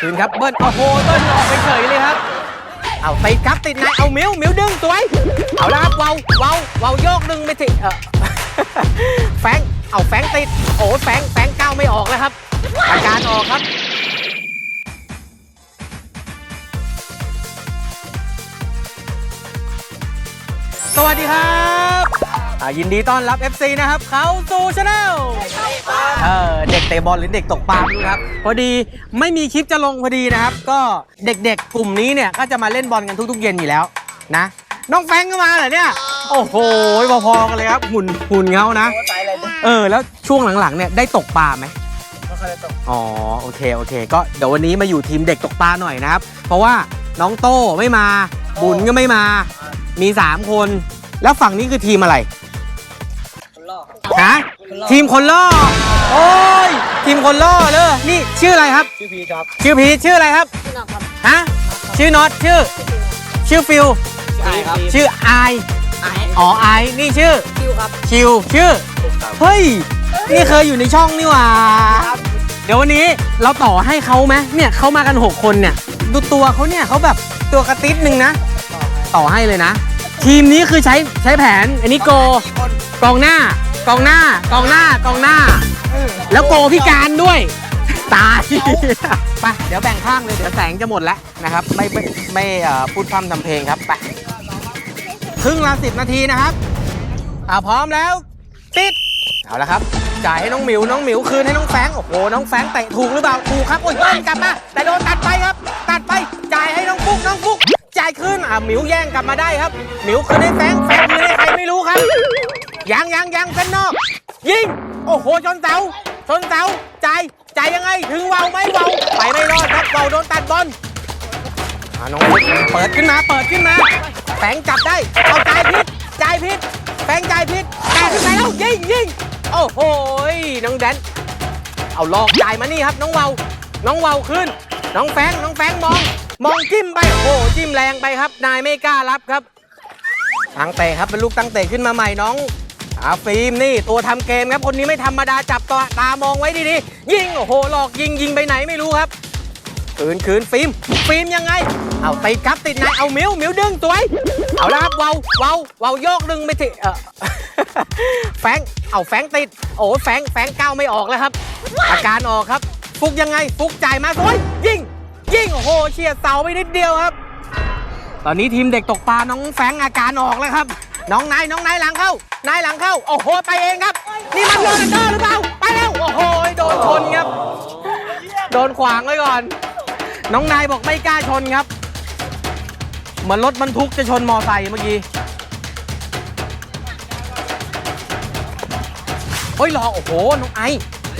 คืนครับเบิ้ลโอ้โหเบิ้ลออกไปเฉยเลยครับ เอาติดครับติดนายเอามิวมิวดึงสวย เอาแล้วครับเวาววาววาวโยกดึงไปสิเออแฟงเอาแฟงติดโอ้แฟงแฟงก้าวไม่ออกแล้วครับอาการออกครับสวัสดีครับยินดีต้อนรับ FC นะครับ เขาสู่ชาแนลเออ เด็กเตะบอลหรือเด็กตกปลาไม่รู้ครับพอดีไม่มีคลิปจะลงพอดีนะครับ ก็เด็กๆ กลุ่มนี้เนี่ยก็จะมาเล่นบอลกันทุกๆเย็นอยู่แล้วนะน้องแฟงก็มาเหรอเนี่ยโอ้โหพอๆกันเลยครับหุ่นหุ่นเขานะเออแล้วช่วงหลังๆเนี่ยได้ตกปลาไหมไม่ค่อยได้ตกอ๋อโอเคโอเค ก็เดี๋ยววันนี้มาอยู่ทีมเด็กตกปลาหน่อยนะครับ เพราะว่าน้องโต้ไม่มา บุญก็ไม่มา มี 3 คน แล้วฝั่งนี้คือทีมอะไร คนลอกฮะทีมคนล่อ โอ้ยทีมคนล่อเลยนี่ชื่ออะไรครับ ชื่อพีครับ ชื่อพีชชื่ออะไรครับชื่อน้องครับฮะ ชื่อน็อตชื่อ ชื่อฟิลชื่อไอครับชื่อไอายไออ๋อไอายนี่ชื่อ คิวครับ คิวชื่อ เฮ้ย นี่เคยอยู่ในช่องนี่หว่าเดี๋ยววันนี้เราต่อให้เขาไหมเนี่ยเขามากัน 6 คนเนี่ย ดูตัวเขาเนี่ยเขาแบบตัวกระติดหนึ่งนะ ต่อให้เลยนะ ทีมนี้คือใช้ใช้แผนอันนี้โก กองหน้า กองหน้ากองหน้ากองหน้า แล้วโกพิการด้วย ตาย ไป เดี๋ยวแบ่งข้างเลยเดี๋ยวแสงจะหมดแล้วนะครับ ไม่ไม่ไม่เอ่อพูดพร่ำทำเพลงครับไปครึ่งละสิบนาทีนะครับอ่าพร้อมแล้ว ติด เอาละครับ จ่ายให้น้องหมิว น้องหมิวคืนให้น้องแฟง โอ้โห น้องแฟงเตะถูกหรือเปล่า ถูกครับ โอ้ยเบิ้ลกลับมา แต่โดนตัดไปครับ ตัดไป จ่ายให้น้องฟุกน้องฟุก จ่ายคืนอ่าหมิวแย่งกลับมาได้ครับ หมิวคืนให้แฟง แฟงคืนให้ใครไม่รู้ครับ ยังยังยังเส้นนอก ยิง โอ้โห ชนเสา ชนเสาใจ่ายจ่ายยังไง ถึงเวาไหมเวาไปไม่รอดครับเวาโดนตัดบอลอ่าน้องเปิดขึ้นมา เปิดขึ้นมาแฟงจับได้ เอาใจพิษใจพิษแฟงใจพิษแต่ขึ้นไปแล้ว ยิงยิงโอ้โหยน้องแดน เอาลอกจ่ายมานี่ครับ น้องเวาน้องเวาขึ้น น้องแฟงน้องแฟงมอง มองจิ้มไป โอ้โห จิ้มแรงไปครับ นายไม่กล้ารับครับตั้งเตะครับ เป็นลูกตั้งเตะขึ้นมาใหม่น้อง อาฟิล์มนี่ตัวทำเกมครับคนนี้ไม่ธรรมดาจับตัวตามองไว้ดีๆยิงโอ้โหหลอกยิงยิงไปไหนไม่รู้ครับคืนคืนฟิล์มฟิล์มยังไง เอาติดครับติดนายเอามิวมิวดึงสวยเอาแล้วครับเวาววาววาวโยกดึงไปสิเออแฟงเอาแฟงติดโอ้แฟงแฟงก้าวไม่ออกแล้วครับ อาการออกครับ ฟุกยังไง ฟุกจ่ายมาสวยยิงยิงโอ้โหเฉียดเสาไปนิดเดียวครับ ตอนนี้ทีมเด็กตกปลาน้องแฟงอาการออกแล้วครับ น้องนายน้องนายหลังเข้านายหลังเข้า โอ้โห ไปเองครับ นี่มันโดนเดอร์หรือเปล่า ไปแล้ว โอ้โห โดนชนครับ โดนขวางไว้ก่อน น้องนายบอกไม่กล้าชนครับ เหมือนรถบรรทุกจะชนมอไซค์เมื่อกี้เฮ้ยรอโอ้โห น้องไอ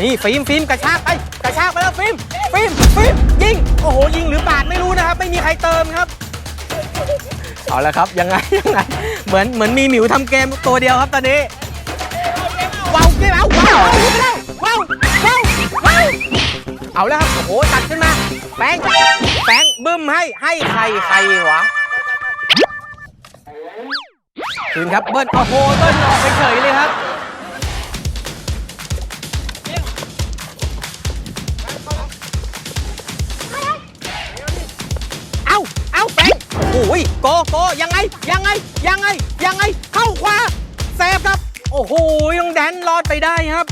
นี่ฟิล์มฟิล์มกระชากไปกระชากไปแล้วฟิล์มฟิล์มฟิล์มยิง โอ้โห ยิงหรือปาดไม่รู้นะครับ ไม่มีใครเติมครับ เอาละครับยังไงยังไงเหมือนเหมือนมีหมิวทำเกมตัวเดียวครับตอนนี้ว้าวเกมเอาว้าวว้าวว้าวว้าวว้าวเอาแล้วครับโอ้โหตัดขึ้นมาแป้งแป้งบึ้มให้ให้ใครใครวะคืนครับเบิ้ลโอ้โหเบิ้ลออกไปเฉยเลยครับ โอ้ยโกโกยังไงยังไงยังไงยังไงเข้าขวาเซฟครับ โอ้โหยังแดนรอดไปได้ครับ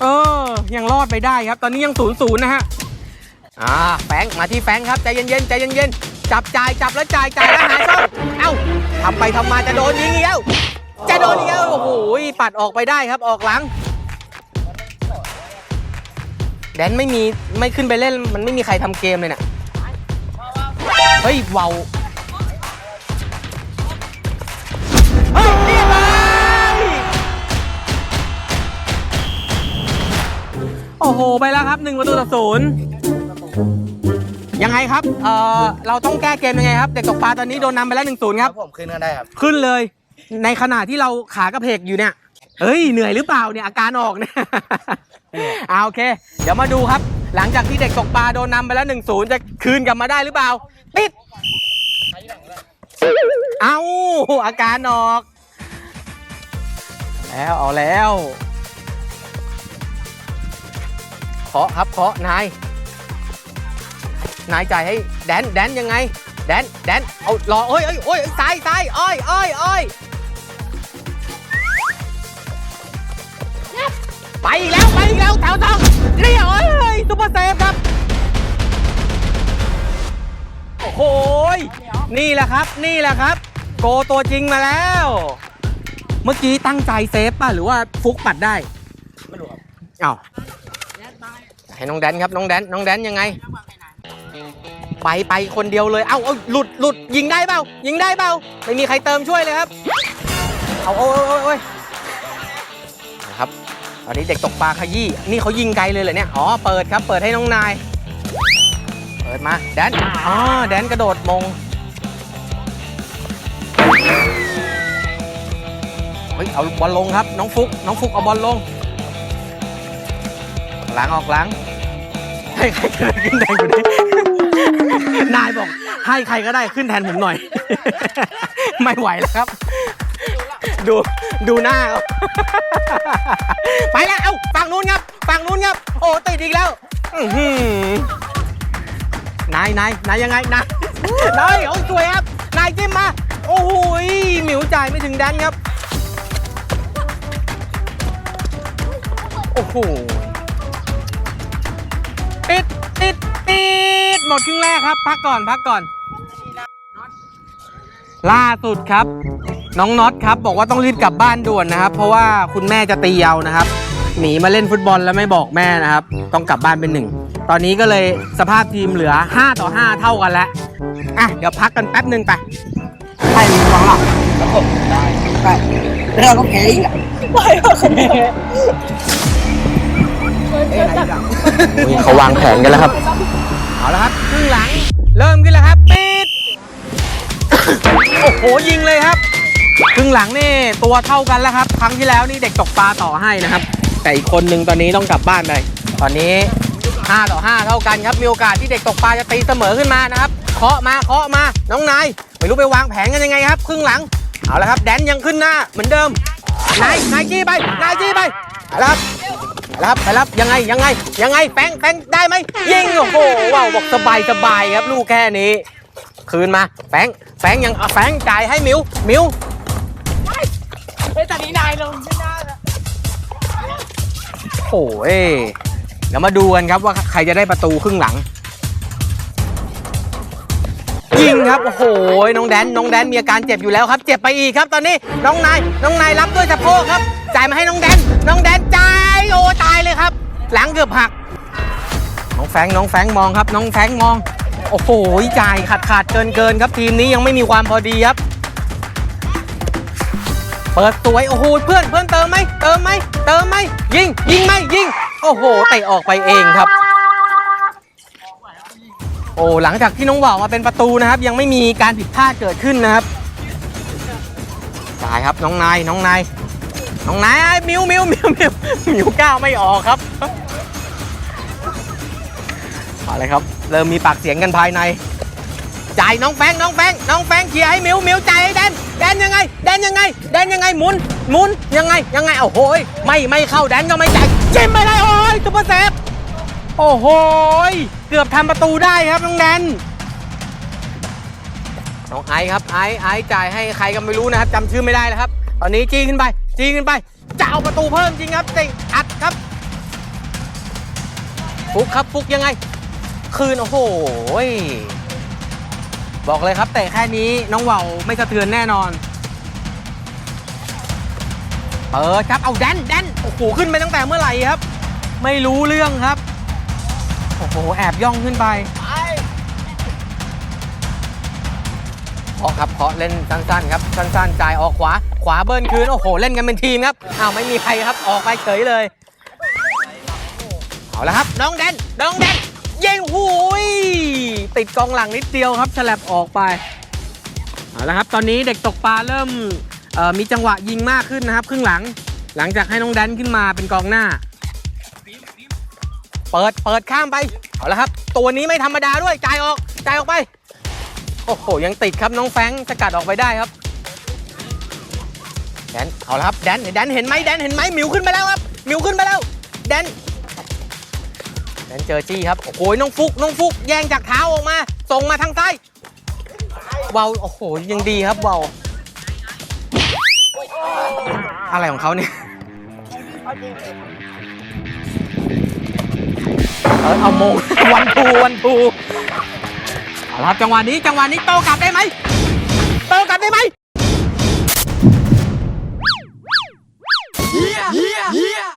เออ ยังรอดไปได้ครับ ตอนนี้ยังศูนย์ศูนย์นะฮะอ่าแฟงมาที่แฟงครับใจเย็นๆใจเย็นๆจับจ่ายจับแล้วจ่ายจ่ายแล้วหาช่องเอ้าทำไปทำมาจะโดนยิงอีกแล้วจะโดนอีกแล้วโอ้โหปัดออกไปได้ครับออกหลังแดนไม่มีไม่ขึ้นไปเล่นมันไม่มีใครทำเกมเลยน่ะเฮ้ยเวา โอ้โห ไปแล้วครับหนึ่งประตูต่อศูนย์ยังไงครับ เอ่อ เราต้องแก้เกมยังไงครับ เด็กตกปลาตอนนี้โดนนำไปแล้วหนึ่งศูนย์ครับผมขึ้นก็ได้ครับ ขึ้นเลย ในขณะที่เราขากระเพกอยู่เนี่ยเฮ้ย เหนื่อยหรือเปล่าเนี่ย อาการออกเนี่ย เอาโอเค เดี๋ยวมาดูครับ หลังจากที่เด็กตกปลาโดนนำไปแล้ว1นศูนย์จะคืนกลับมาได้หรือเปล่า ปิด เอาอาการออก แล้วเอาแล้ว เคาะครับเคาะนาย นายจ่ายให้แดนแดนยังไง แดนแดนเอารอโอ้ยโอ้ยโอ้ยซ้ายซ้ายอ้อยอ้อยอ้อยไปอีกแล้วไปอีกแล้วแถวต้องเรียวเอ้ยซุปเปอร์เซฟครับโอ้โหยนี่แหละครับนี่แหละครับ โกตัวจริงมาแล้ว เมื่อกี้ตั้งใจเซฟป่ะหรือว่าฟุกปัดได้ ไม่รู้ครับเอ้า ให้น้องแดนครับน้องแดนน้องแดนยังไง ไปไปคนเดียวเลย เอ้าเอาหลุดหลุดยิงได้เปล่ายิงได้เปล่าไม่มีใครเติมช่วยเลยครับ เอาโอ้ยโอ้ยโอ้ยนะครับตอนนี้เด็กตกปลาขยี้นี่เขายิงไกลเลยเหรอเนี่ยอ๋อเปิดครับเปิดให้น้องนาย เปิดมาแดนอ๋อแดนกระโดดมงเฮ้ยเอาบอลลงครับน้องฟุกน้องฟุกเอาบอลลงหลังออกหลัง ให้ใครก็ได้ขึ้นแทนกูดินายบอก ให้ใครก็ได้ขึ้นแทนผมหน่อย ไม่ไหวแล้วครับ ดูดูหน้าไปแล้ว เอ้าฝั่งนู้นครับฝั่งนู้นครับ โอ้ติดอีกแล้วอื้อหือนายนายนายยังไงนายนายโอ้สวยครับ นายจิ้มมา โอ้โหยหมิวจ่ายไม่ถึงแดนครับ โอ้โห ติดติดหมดครึ่งแรกครับ พักก่อนพักก่อน ล่าสุดครับ น้องน็อตครับ บอกว่าต้องรีบกลับบ้านด่วนนะครับ เพราะว่าคุณแม่จะตีเอานะครับ หนีมาเล่นฟุตบอลแล้วไม่บอกแม่นะครับ ต้องกลับบ้านเป็นหนึ่ง ตอนนี้ก็เลยสภาพทีมเหลือ 5 ต่อ 5 เท่ากันแล้วอะเดี๋ยวพักกันแป๊บหนึ่งไปใครมีวางหลังแล้วผมได้ใช่แล้วเราก็แพ้อีกอะไม่ก็แพ้เขาวางแผนกันแล้วครับ เอาละครับครึ่งหลังเริ่มขึ้นแล้วครับปิด โอ้โหยิงเลยครับครึ่งหลังนี่ตัวเท่ากันแล้วครับ ครั้งที่แล้วนี่เด็กตกปลาต่อให้นะครับ แต่อีกคนนึงตอนนี้ต้องกลับบ้านไปตอนนี้5ต่อ5เท่ากันครับมีโอกาสที่เด็กตกปลาจะตีเสมอขึ้นมานะครับเคาะมาเคาะมาน้องนายไม่รู้ไปวางแผนกันยังไงครับ ครึ่งหลังเอาละครับ แดนยังขึ้นหน้าเหมือนเดิมนายนายจี้ไปนายจี้ไปเอาละครับไปแล้ว รับไปแล้วครับยังไงยังไง ยังไงแป้งแป้งได้ไหมยิงโอ้โหว้าวบอกสบายสบายครับลูกแค่นี้ คืนมาแป้งแป้งยังเอาแป้งจ่ายให้มิวมิวเฮ้ยตอนนี้นายลงไม่ได้ละโอ้ยเดี๋ยวมาดูกันครับว่าใครจะได้ประตูครึ่งหลังยิงครับโอ้โหน้องแดนน้องแดนมีอาการเจ็บอยู่แล้วครับ เจ็บไปอีกครับ ตอนนี้น้องนายน้องนายรับด้วยสะโพกครับจ่ายมาให้น้องแดนน้องแดนจ่าย โอตายเลยครับ หลังเกือบหัก น้องแฟงน้องแฟงมองครับ น้องแฟงมอง โอ้โหจ่ายขาดขาดเกินเกินครับทีมนี้ยังไม่มีความพอดีครับ เปิดสวยโอ้โหเพื่อนเพื่อนเติมไหมเติมไหมเติมไหมยิงยิงไหมยิง โอ้โหเตะออกไปเองครับ โอ้หลังจากที่น้องว่าวมาเป็นประตูนะครับ ยังไม่มีการผิดพลาดเกิดขึ้นนะครับตายครับน้องนายน้องนาย น้องไอ้มิวมิวมิวมิวมิวก้าวไม่ออกครับอาเลยครับ เริ่มมีปากเสียงกันภายใน จ่ายน้องแฟงน้องแฟงน้องแฟงเคลียร์ให้มิวมิวจ่ายให้แดนแดนยังไงแดนยังไงแดนยังไงหมุนหมุนยังไงยังไงโอ้โหยไม่ไม่เข้าแดนก็ไม่จ่ายจิ้มไปได้โอ้ยซุปเปอร์เซฟโอ้โหยเกือบทำประตูได้ครับน้องแดนน้องไอซ์ครับไอซ์ไอซ์จ่ายให้ใครก็ไม่รู้นะครับจำชื่อไม่ได้แล้วครับ ตอนนี้จี้ขึ้นไป จี้ขึ้นไปจะเอาประตูเพิ่มจริงครับติอัดครับฟุกครับฟุกยังไง คืน โอ้โหบอกเลยครับเตะแค่นี้น้องเว่าวไม่สะเทือนแน่นอน เปิดครับเอาแดนแดนโอ้โหขึ้นไปตั้งแต่เมื่อไหร่ครับ ไม่รู้เรื่องครับ โอ้โหแอบย่องขึ้นไป เคาะครับเคาะเล่นสั้นๆครับสั้นๆจ่ายออกขวาขวาเบิ้ลคืนโอ้โหเล่นกันเป็นทีมครับอ้าวไม่มีใครครับออกไปเฉยเลยเอาละครับน้องแดนน้องแดนยิงหูยติดกองหลังนิดเดียวครับฉลับออกไปเอาละครับตอนนี้เด็กตกปลาเริ่มมีจังหวะยิงมากขึ้นนะครับครึ่งหลังหลังจากให้น้องแดนขึ้นมาเป็นกองหน้า เปิดเปิดข้ามไปเอาละครับ ตัวนี้ไม่ธรรมดาด้วยจ่ายออกจ่ายออกไป โอ้โห ยังติดครับน้องแฟงสกัดออกไปได้ครับ แดน เอาละครับ แดนแดนเห็นไหมแดนเห็นไหมหมิวขึ้นไปแล้วครับหมิวขึ้นไปแล้ว แดนนั่นเจอจี้ครับ โอ้โห น้องฟุก น้องฟุก แย่งจากเท้าออกมา ส่งมาทางซ้ายเวาโอ้โห ยังดีครับเวาอะไรของเขาเนี่ยเออเอาโมงวันทูวันทู เอาละครับจังหวะนี้จังหวะนี้โตกลับได้ไหมโตกลับได้ไหม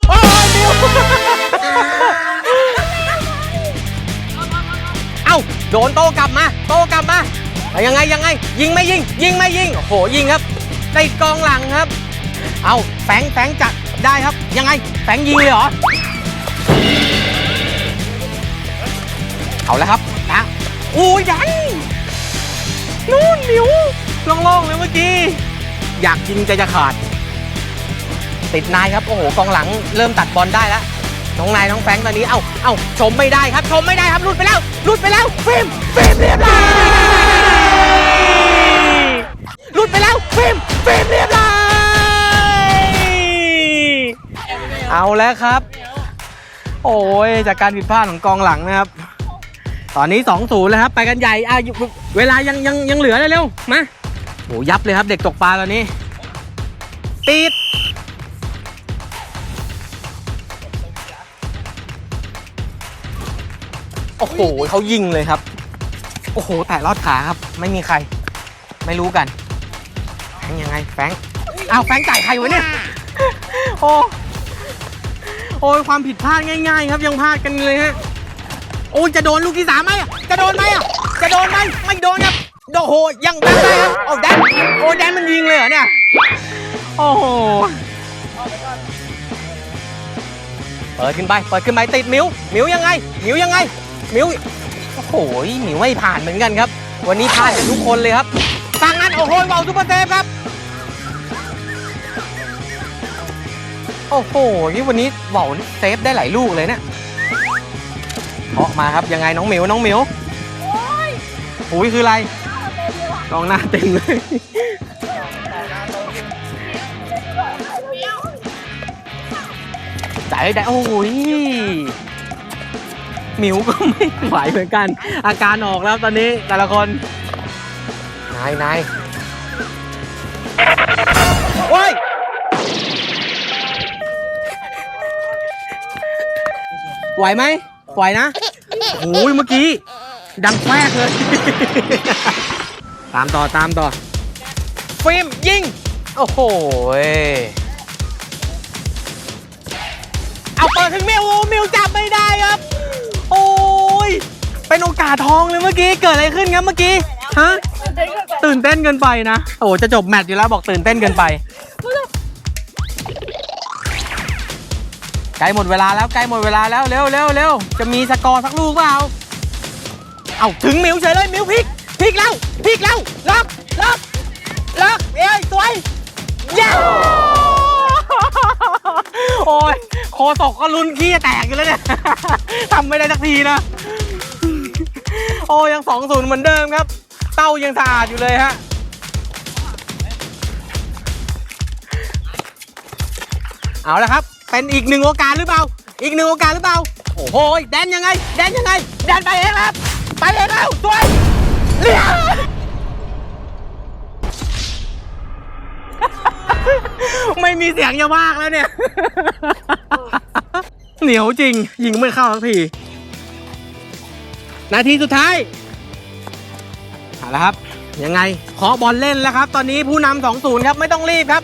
โอ้ยมิวเอ้าโดนโตกลับมาโตกลับมาเอายังไงยังไง ยิงไม่ยิง ยิงไม่ยิงโอ้โหยิงครับติดกองหลังครับ เอาแฝงแฝงจัดได้ครับ ยังไงแฝงยิงเลยเหรอเอาแล้วครับนะ โอ้ยยังนู่นหมิวโล่งๆเลยเมื่อกี้ อยากยิงใจจะขาด ติดนายครับ โอ้โห กองหลังเริ่มตัดบอลได้แล้วน้องนายน้องแฟงตอนนี้ เอ้า เอ้า ชมไม่ได้ครับ ชมไม่ได้ครับหลุดไปแล้วหลุดไปแล้ว ฟิล์ม ฟิล์มเรียบร้อยหลุดไปแล้ว ฟิล์ม ฟิล์มเรียบร้อยเอาแล้วครับ โอ้ย จากการผิดพลาดของกองหลังนะครับ ตอนนี้2 0แล้วครับ ไปกันใหญ่อะเวลายังยังยังเหลือเลยเร็วมาโอ้ยับเลยครับเด็กตกปลาตอนนี้ติดโอ้โหเขายิงเลยครับ โอ้โห แต่ลอดขาครับ ไม่มีใคร ไม่รู้กันแฟงยังไง แฟงอ้าวแฟงจ่ายใครวะเนี่ย โอ้โอ้ยความผิดพลาดง่าย ๆ ครับยังพลาดกันเลยฮะ โอ้ยจะโดนลูกที่สามไหมอะจะโดนไหมอะจะโดนไหมไม่โดนครับโอ้โหยังแดนได้ครับโอ้แดนโอ้แดนมันยิงเลยเหรอเนี่ยโอ้โหเปิดขึ้นไปเปิดขึ้นไปติดมิวมิวยังไงมิวยังไงมิวโอ้โหมิวไม่ผ่านเหมือนกันครับ วันนี้พลาดกันทุกคนเลยครับทางนั้นโอ้โหเบาซุปเปอร์เซฟครับโอ้โหนี่วันนี้เบาเซฟได้หลายลูกเลยเนี่ย ออกมาครับยังไงน้องหมิวน้องหมิวโอ้ยคืออะไรกองหน้าเต็มเลยจ่ายให้ได้โอ้ยหมิวก็ไม่ไหวเหมือนกัน อาการออกแล้วตอนนี้แต่ละคน นายนายโอ้ยไหวไหม ไหวนะโอ้ยเมื่อกี้ ดังแป๊กเลย ตามต่อตามต่อฟิล์มยิง โอ้โหเอาเปิดถึงมิวมิวจับไม่ได้ครับ โอ้ย เป็นโอกาสทองเลยเมื่อกี้ เกิดอะไรขึ้นครับเมื่อกี้ ฮะ ตื่นเต้นเกินไปนะ โอ้จะจบแมตช์อยู่แล้วบอกตื่นเต้นเกินไป กล้หมดเวลาแล้วใกล้หมดเวลาแล้วเร็วเร็วเร็วจะมีสกอร์สักลูกเปล่าเอาถึงมิวเฉยเลยมิวพลิกพลิกแล้วพลิกแล้วล็อกล็อกล็อกเอ้ยสวยเย้โอ้ยโคศกก็ลุ้นขี้แตกอยู่แล้วเนี่ยทำไม่ได้สักทีนะ โอ้ยังสองศูนย์เหมือนเดิมครับ เต้ายังสะอาดอยู่เลยฮะเอาละครับ เป็นอีกหนึ่งโอกาสหรือเปล่า อีกหนึ่งโอกาสหรือเปล่า โอ้โหแดนยังไง แดนยังไง แดนไปเองครับ ไปเองแล้วสวยเรียไม่มีเสียงจะมากแล้วเนี่ย เหนียวจริง ยิงไม่เข้าสักที นาทีสุดท้ายเอาละครับ ยังไงขอบอลเล่นแล้วครับ ตอนนี้ผู้นำสองศูนย์ครับ ไม่ต้องรีบครับ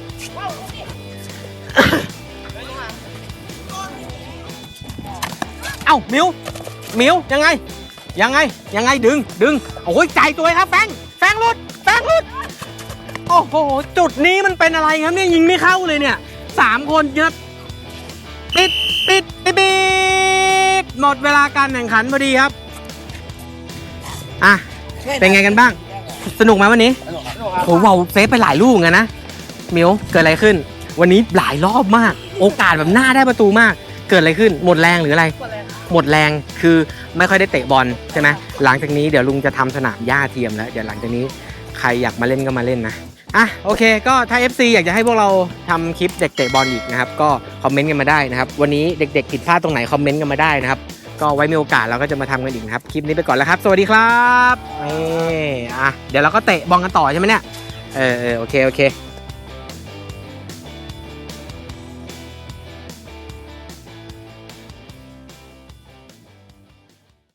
เอ้ามิวมิวยังไง ยังไง ยังไงดึงดึงโอ้ยใจตัวครับแฟงแฟงหลุดแฟงหลุดโอ้โหจุดนี้มันเป็นอะไรครับเนี่ยยิงไม่เข้าเลยเนี่ยสามคนครับปิดปิดปิดปิดหมดเวลาการแข่งขันพอดีครับอะเป็นไงกันบ้าง สนุกไหมวันนี้โหเราเซฟไปหลายลูกเหมือนกันนะมิวเกิดอะไรขึ้น วันนี้หลายรอบมาก โอกาสแบบหน้าได้ประตูมาก เกิดอะไรขึ้น หมดแรงหรืออะไรหมดแร หมดแรงคือไม่ค่อยได้เตะบอลใช่ไหมหลังจากนี้เดี๋ยวลุงจะทำสนามหญ้าเทียมแล้วเดี๋ยวหลังจากนี้ใครอยากมาเล่นก็มาเล่นนะอะโอเค ก็ถ้า FC อยากจะให้พวกเราทำคลิปเด็กเตะบอลอีกนะครับก็คอมเมนต์กันมาได้นะครับวันนี้เด็กๆผิดพลาดตรงไหนคอมเมนต์กันมาได้นะครับก็ไว้มีโอกาสเราก็จะมาทำกันอีกนะครับคลิปนี้ไปก่อนแล้วครับ สวัสดีครับนี่อะเดี๋ยวเราก็เตะบอลกันต่อใช่ไหมเนี่ยเออโอเคโอเค